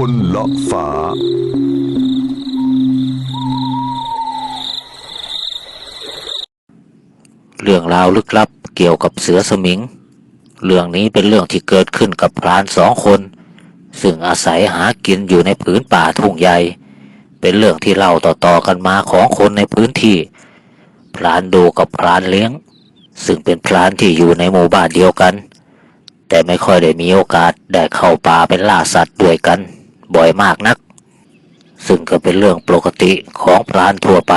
คนละฟ้า เรื่องราวลึกลับเกี่ยวกับเสือสมิง เรื่องนี้เป็นเรื่องที่เกิดขึ้นกับพรานสองคน ซึ่งอาศัยหากินอยู่ในผืนป่าทุ่งใหญ่ เป็นเรื่องที่เล่าต่อๆกันมาของคนในพื้นที่ พรานดูกับพรานเลี้ยง ซึ่งเป็นพรานที่อยู่ในหมู่บ้านเดียวกันแต่ไม่ค่อยได้มีโอกาสได้เข้าป่าเป็นล่าสัตว์ด้วยกัน บ่อยมากนัก ซึ่งก็เป็นเรื่องปกติของพรานทั่วไป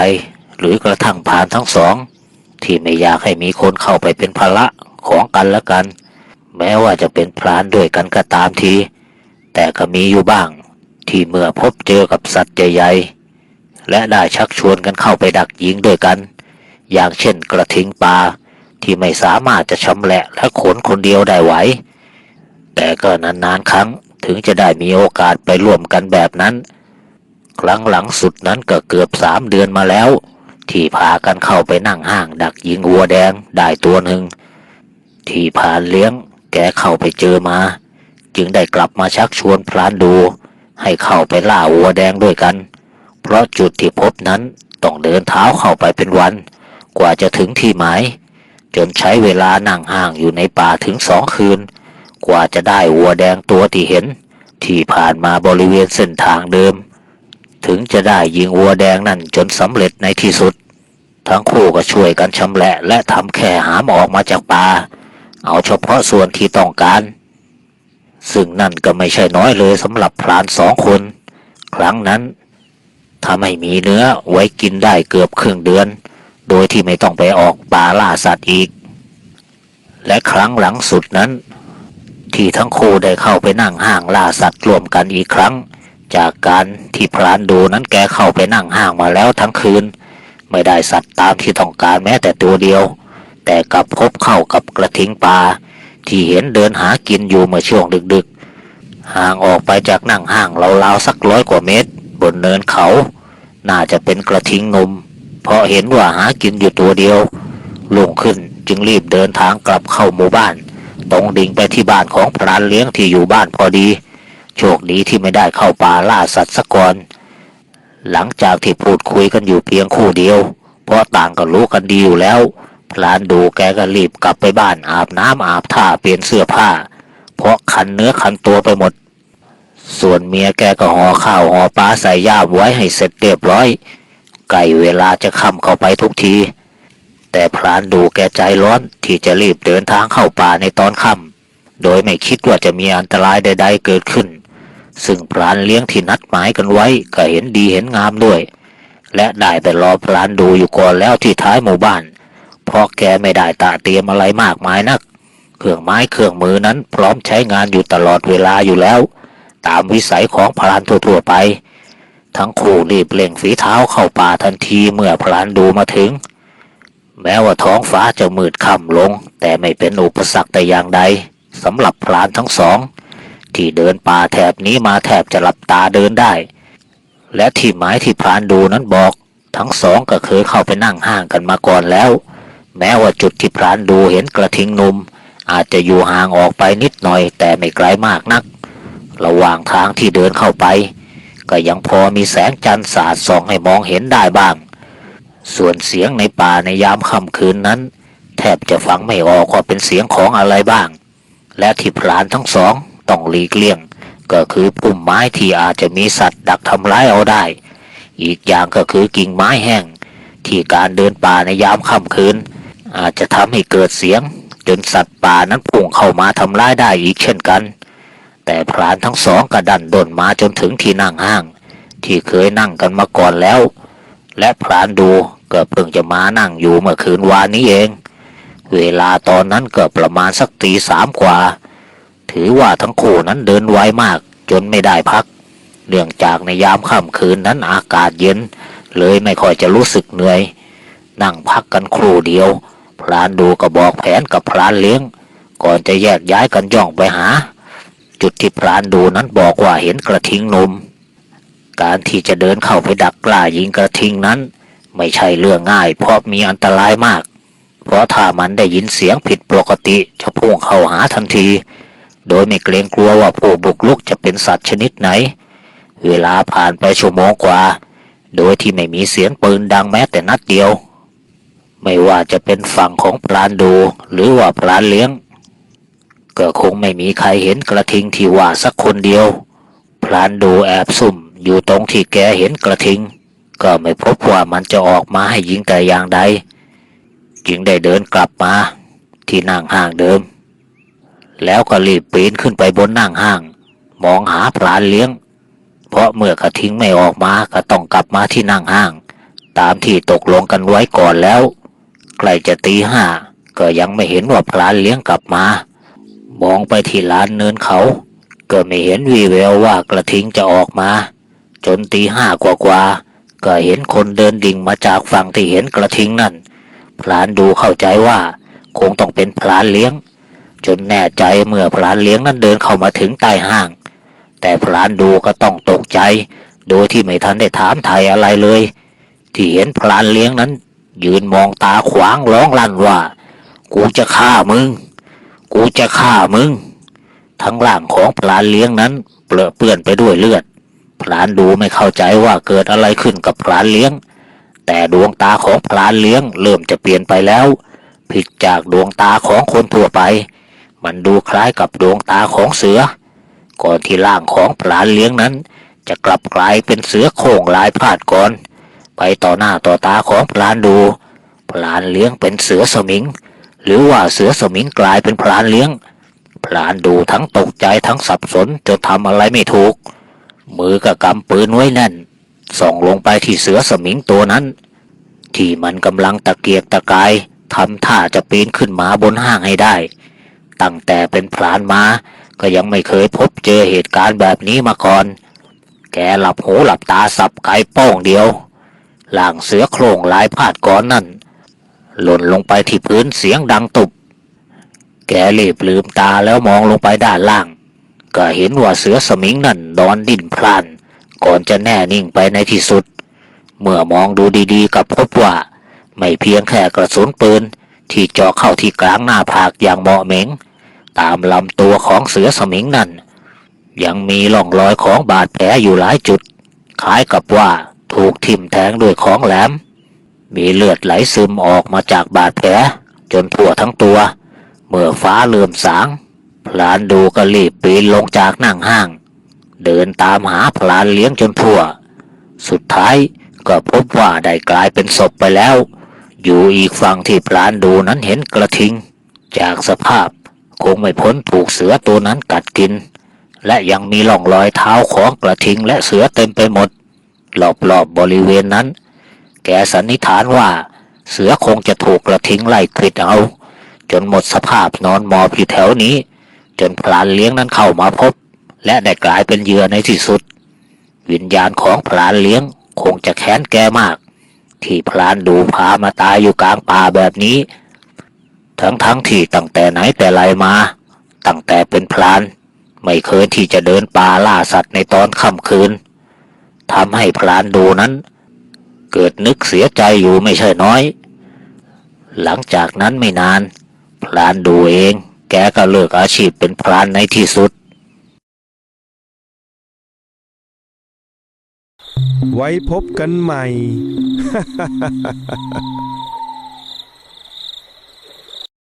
หรือกระทั่งพรานทั้งสอง ที่ไม่อยากให้มีคนเข้าไปเป็นภาระของกันและกัน แม้ว่าจะเป็นพรานด้วยกันก็ตามที แต่ก็มีอยู่บ้าง ที่เมื่อพบเจอกับสัตว์ใหญ่ๆและได้ชักชวนกันเข้าไปดักยิงด้วยกัน อย่างเช่นกระทิงปลาที่ไม่สามารถจะชำแหละและขนคนเดียวได้ไหวแต่ก็นานๆครั้ง ถึงจะได้มีโอกาสไปร่วมกันแบบนั้น ครั้งหลังสุดนั้นก็เกือบสามเดือนมาแล้ว ที่พากันเข้าไปนั่งห้างดักยิงวัวแดงได้ตัวหนึ่ง ที่พานเลี้ยงแกเข้าไปเจอมา จึงได้กลับมาชักชวนพรานดู ให้เข้าไปล่าวัวแดงด้วยกัน เพราะจุดที่พบนั้นต้องเดินเท้าเข้าไปเป็นวัน กว่าจะถึงที่หมาย จนใช้เวลานั่งห้างอยู่ในป่าถึงสองคืน กว่าจะได้วัวแดงตัวที่เห็น ที่ผ่านมาบริเวณเส้นทางเดิม ถึงจะได้ยิงวัวแดงนั่นจนสำเร็จในที่สุด ทั้งคู่ก็ช่วยกันชำแหละและทำแค่หามออกมาจากป่าเอาเฉพาะส่วนที่ต้องการ ซึ่งนั่นก็ไม่ใช่น้อยเลยสำหรับพรานสองคน ครั้งนั้นถ้าไม่มีเนื้อไว้กินได้เกือบครึ่งเดือน โดยที่ไม่ต้องไปออกป่าล่าสัตว์อีก และครั้งหลังสุดนั้น ที่ทั้งคู่ได้เข้าไปนั่งห้างล่าสัตว์รวมกันอีกครั้ง จากการที่พรานดูนั้นแกเข้าไปนั่งห้างมาแล้วทั้งคืน ไม่ได้สัตว์ตามที่ต้องการแม้แต่ตัวเดียว แต่กลับพบเข้ากับกระทิงปลาที่เห็นเดินหากินอยู่เมื่อช่วงดึกๆ ห่างออกไปจากนั่งห้างราวๆสักร้อยกว่าเมตร บนเนินเขา น่าจะเป็นกระทิงหนุ่มเพราะเห็นว่าหากินอยู่ตัวเดียวลุงขึ้นจึงรีบเดินทางกลับเข้าหมู่บ้าน ตรงดิ่งไปที่บ้านของพรานเลี้ยงที่อยู่บ้านพอดี โชคดีที่ไม่ได้เข้าป่าล่าสัตว์สะก่อน หลังจากที่พูดคุยกันอยู่เพียงคู่เดียว เพราะต่างก็รู้กันดีอยู่แล้วพลานดูแกก็รีบกลับไปบ้านอาบน้ำอาบท่าเปลี่ยนเสื้อผ้า เพราะคันเนื้อคันตัวไปหมด ส่วนเมียแกก็ห่อข้าวห่อปลาใส่ย่ามไว้ให้เสร็จเรียบร้อย ไก่เวลาจะค่ำเข้าไปทุกที แต่พรานดูแกใจร้อนที่จะรีบเดินทางเข้าป่าในตอนค่ำโดยไม่คิดว่าจะมีอันตรายใด ๆ เกิดขึ้น ซึ่งพรานเลี้ยงที่นัดหมายกันไว้ก็เห็นดีเห็นงามด้วย และได้แต่รอพรานดูอยู่ก่อนแล้วที่ท้ายหมู่บ้าน เพราะแกไม่ได้ตาเตรียมอะไรมากมายนัก เครื่องไม้เครื่องมือนั้นพร้อมใช้งานอยู่ตลอดเวลาอยู่แล้ว ตามวิสัยของพรานทั่วๆไป ทั้งคู่รีบเร่งฝีเท้าเข้าป่าทันทีเมื่อพรานดูมาถึง แม้ว่าท้องฟ้าจะมืดค่ำลง แต่ไม่เป็นอุปสรรคแต่อย่างใดสำหรับพรานทั้งสอง ที่เดินป่าแถบนี้มาแทบจะหลับตาเดินได้ และที่หมายที่พรานดูนั้นบอก ทั้งสองก็เคยเข้าไปนั่งห้างกันมาก่อนแล้ว แม้ว่าจุดที่พรานดูเห็นกระทิงนุ่มอาจจะอยู่ห่างออกไปนิดหน่อย แต่ไม่ไกลมากนัก ระหว่างทางที่เดินเข้าไป ก็ยังพอมีแสงจันทร์สาดส่องให้มองเห็นได้บ้าง ส่วนเสียงในป่าในยามค่ำคืนนั้น แทบจะฟังไม่ออกว่าเป็นเสียงของอะไรบ้าง และที่พรานทั้งสองต้องหลีกเลี่ยง ก็คือปุ่มไม้ที่อาจจะมีสัตว์ดักทำร้ายเอาได้ อีกอย่างก็คือกิ่งไม้แห้ง ที่การเดินป่าในยามค่ำคืน อาจจะทำให้เกิดเสียง จนสัตว์ป่านั้นพุ่งเข้ามาทำร้ายได้อีกเช่นกัน แต่พรานทั้งสองกระดันดนมาจนถึงที่นั่งห้าง ที่เคยนั่งกันมาก่อนแล้ว และพรานดู ก็เพิ่งจะมานั่งอยู่เมื่อคืนวานนี้เอง เวลาตอนนั้นก็ประมาณสักตีสามกว่า ถือว่าทั้งคู่นั้นเดินไวมากจนไม่ได้พัก เนื่องจากในยามค่ำคืนนั้นอากาศเย็น เลยไม่ค่อยจะรู้สึกเหนื่อย นั่งพักกันครู่เดียวพรานดูก็บอกแผนกับพรานเลี้ยง ก่อนจะแยกย้ายกันย่องไปหา จุดที่พรานดูนั้นบอกว่าเห็นกระทิงนมการที่จะเดินเข้าไปดักกล้ายิงกระทิงนั้น ไม่ใช่เรื่องง่าย เพราะมีอันตรายมาก เพราะถ้ามันได้ยินเสียงผิดปกติจะพุ่งเข้าหาทันที โดยไม่เกรงกลัวว่าผู้บุกลุกจะเป็นสัตว์ชนิดไหน เวลาผ่านไปชั่วโมงกว่า โดยที่ไม่มีเสียงปืนดังแม้แต่นัดเดียว ไม่ว่าจะเป็นฝั่งของพรานดูหรือว่าพรานเลี้ยง ก็คงไม่มีใครเห็นกระทิงที่ว่าสักคนเดียว พรานดูแอบซุ่มอยู่ตรงที่แกเห็นกระทิง ก็ไม่พบว่ามันจะออกมาให้ยิงแต่อย่างใดจึงได้เดินกลับมาที่นั่งห้างเดิม แล้วก็รีบปีนขึ้นไปบนนั่งห้าง มองหาพรานเลี้ยง เพราะเมื่อกระทิงไม่ออกมาก็ต้องกลับมาที่นั่งห้าง ตามที่ตกลงกันไว้ก่อนแล้วใกล้จะตีห้าก็ยังไม่เห็นว่าพรานเลี้ยงกลับมา มองไปที่ลานเนินเขา ก็ไม่เห็นวีแววว่ากระทิงจะออกมา จนตีห้ากว่า ก็เห็นคนเดินดิ่งมาจากฝั่งที่เห็นกระทิงนั่น พลานดูเข้าใจว่า คงต้องเป็นพลานเลี้ยง จนแน่ใจเมื่อพลานเลี้ยงนั้นเดินเข้ามาถึงใต้ห้าง แต่พลานดูก็ต้องตกใจ โดยที่ไม่ทันได้ถามไทยอะไรเลย ที่เห็นพลานเลี้ยงนั้น ยืนมองตาขวางร้องลั่นว่า กูจะฆ่ามึง กูจะฆ่ามึง ทั้งร่างของพลานเลี้ยงนั้นเปลือเปื้อนไปด้วยเลือด พลานดูไม่เข้าใจว่าเกิดอะไรขึ้นกับพลานเลี้ยง แต่ดวงตาของพลานเลี้ยงเริ่มจะเปลี่ยนไปแล้วผิดจากดวงตาของคนทั่วไป มันดูคล้ายกับดวงตาของเสือ ก่อนที่ร่างของพลานเลี้ยงนั้น จะกลับกลายเป็นเสือโคร่งลายพาดก่อน ไปต่อหน้าต่อตาของพลานดูพลานเลี้ยงเป็นเสือสมิง หรือว่าเสือสมิงกลายเป็นพลานเลี้ยงพลานดูทั้งตกใจทั้งสับสนจนทำอะไรไม่ถูก มือก็กำปืนไว้แน่น ส่องลงไปที่เสือสมิงตัวนั้น ที่มันกำลังตะเกียกตะกายทำท่าจะปีนขึ้นมาบนห้างให้ได้ ตั้งแต่เป็นพรานมา ก็ยังไม่เคยพบเจอเหตุการณ์แบบนี้มาก่อน แกหลับหูหลับตาสับไก่ป้องเดียวหล่างเสือโครงลายพาดก้อนนั่น หล่นลงไปที่พื้นเสียงดังตุบ แกรีบลืมตาแล้วมองลงไปด้านล่าง ก็เห็นว่าเสือสมิงนั่นนอนดิ้นพลันก่อนจะแน่นิ่งไปในที่สุด เมื่อมองดูดีๆกับพบว่า ไม่เพียงแค่กระสุนปืนที่เจาะเข้าที่กลางหน้าผากอย่างเหมาะเหม็ง ตามลำตัวของเสือสมิงนั่น ยังมีร่องรอยของบาดแผลอยู่หลายจุด คล้ายกับว่าถูกทิ่มแทงด้วยของแหลม มีเลือดไหลซึมออกมาจากบาดแผลจนทั่วทั้งตัว เมื่อฟ้าเลื่อมสาง พลานดูก็รีบปีนลงจากนั่งห้าง เดินตามหาพลานเลี้ยงจนทั่ว สุดท้ายก็พบว่าได้กลายเป็นศพไปแล้ว อยู่อีกฝั่งที่พลานดูนั้นเห็นกระทิง จากสภาพคงไม่พ้นถูกเสือตัวนั้นกัดกิน และยังมีร่องรอยเท้าของกระทิงและเสือเต็มไปหมดรอบๆบบริเวณนั้น แกสันนิษฐานว่าเสือคงจะถูกกระทิงไล่ควิดเอา จนหมดสภาพนอนหมอบอยู่แถวนี้ จนพลานเลี้ยงนั้นเข้ามาพบ และได้กลายเป็นเหยื่อในที่สุด วิญญาณของพลานเลี้ยงคงจะแค้นแกมาก ที่พลานดูพามาตายอยู่กลางป่าแบบนี้ ทั้งๆที่ตั้งแต่ไหนแต่ไรมา ตั้งแต่เป็นพลาน ไม่เคยที่จะเดินป่าล่าสัตว์ในตอนค่ำคืนทำให้พลานดูนั้น เกิดนึกเสียใจอยู่ไม่ใช่น้อย หลังจากนั้นไม่นานพลานดูเอง แกก็เลิกอาชีพเป็นพรานในที่สุด ไว้พบกันใหม่